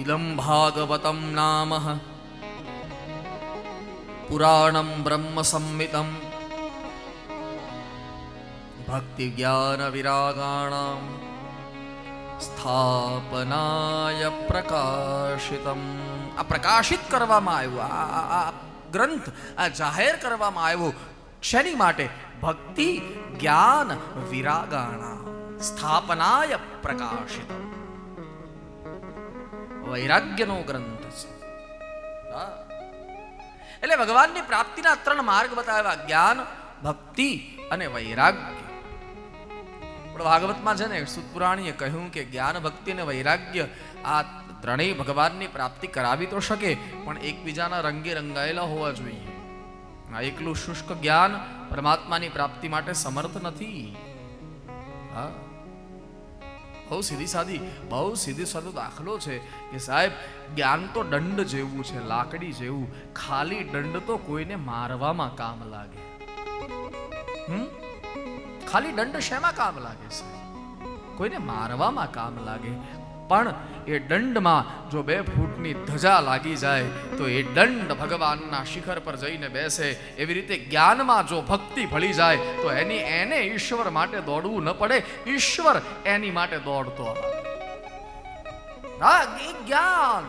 ઇદમ भागवतं નામ पुराणं બ્રહ્મ भक्तिज्ञानविरागाणां સ્થાપનાય પ્રકાશિતમ આ પ્રકાશિત કરવામાં આવ્યું આ ગ્રંથ આ જાહેર કરવામાં આવ્યો શેની માટે ભક્તિ જ્ઞાન વિરાગાણા સ્થાપનાય પ્રકાશિતમ વૈરાગ્યનો ગ્રંથ છે. એટલે ભગવાનની પ્રાપ્તિના ત્રણ માર્ગ બતાવ્યા જ્ઞાન ભક્તિ અને વૈરાગ્ય પણ ભાગવતમાં છે ને સુતપુરાણીએ કહ્યું કે જ્ઞાન ભક્તિ અને વૈરાગ્ય આ ત્રણેય ભગવાનની પ્રાપ્તિ કરાવી તો શકે પણ એકબીજાના રંગે રંગાયેલા હોવા જોઈએ આ એકલું શુષ્ક જ્ઞાન પરમાત્માની પ્રાપ્તિ માટે સમર્થ નથી હા બહુ સીધી સાદી, બહુ સીધી સાદો દાખલો છે કે સાહેબ, જ્ઞાન તો દંડ જેવું છે, લાકડી જેવું. ખાલી દંડ તો કોઈને મારવામાં કામ લાગે. હમ? ખાલી દંડ શેમાં કામ લાગે છે કોઈને મારવામાં કામ લાગે? પણ એ દંડમાં જો બે ફૂટની ધજા લાગી જાય, તો એ દંડ ભગવાનના શિખર પર જઈને બેસે. એવી રીતે જ્ઞાનમાં જો ભક્તિ ભળી જાય, તો એની એને ઈશ્વર માટે દોડવું ન પડે. ઈશ્વર એની માટે દોડતો જ્ઞાન.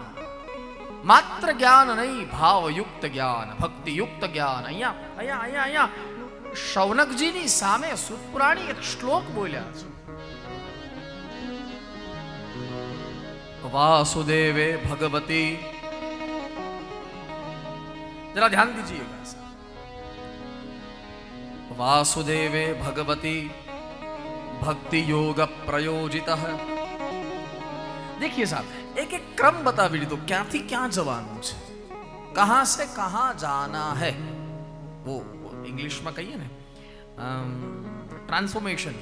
માત્ર જ્ઞાન નહીં, ભાવયુક્ત જ્ઞાન, ભક્તિયુક્ત જ્ઞાન. અહીંયા અહીંયા અહીંયા અહીંયા. શૌનકજીની સામે સુતપુરાણી એક શ્લોક બોલ્યા છે. वासुदेवे भगवती। जरा ध्यान दीजिएगा वासुदेवे भगवती भक्ति योग प्रयोजित देखिए साहब एक एक क्रम बता भी तो क्या थी क्या जवान मुझे? कहाँ से कहाँ जाना है? वो, वो इंग्लिश में कहिए ना। Transformation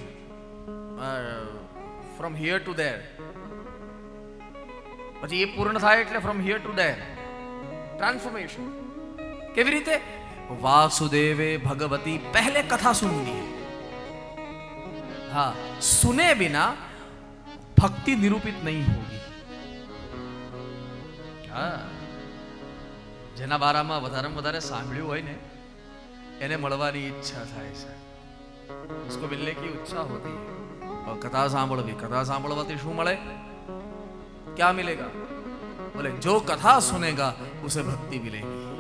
from here to there પછી એ પૂર્ણ થાય એટલે from here to there transformation કેવી રીતે? વાસુદેવે ભગવતી પહેલે કથા સુનની હા, સુને બિના ભક્તિ નિરૂપિત નહીં હોગી હા. જેના બારામાં વધારે વધારે સાંભળ્યું હોય ને, એને મળવાની ઈચ્છા થાય છે. ઉસકો મિલને કી ઈચ્છા હોતી કથા સાંભળવી, કથા સાંભળવાથી શું મળે? क्या मिलेगा बोले जो कथा सुनेगा उसे भक्ति मिलेगी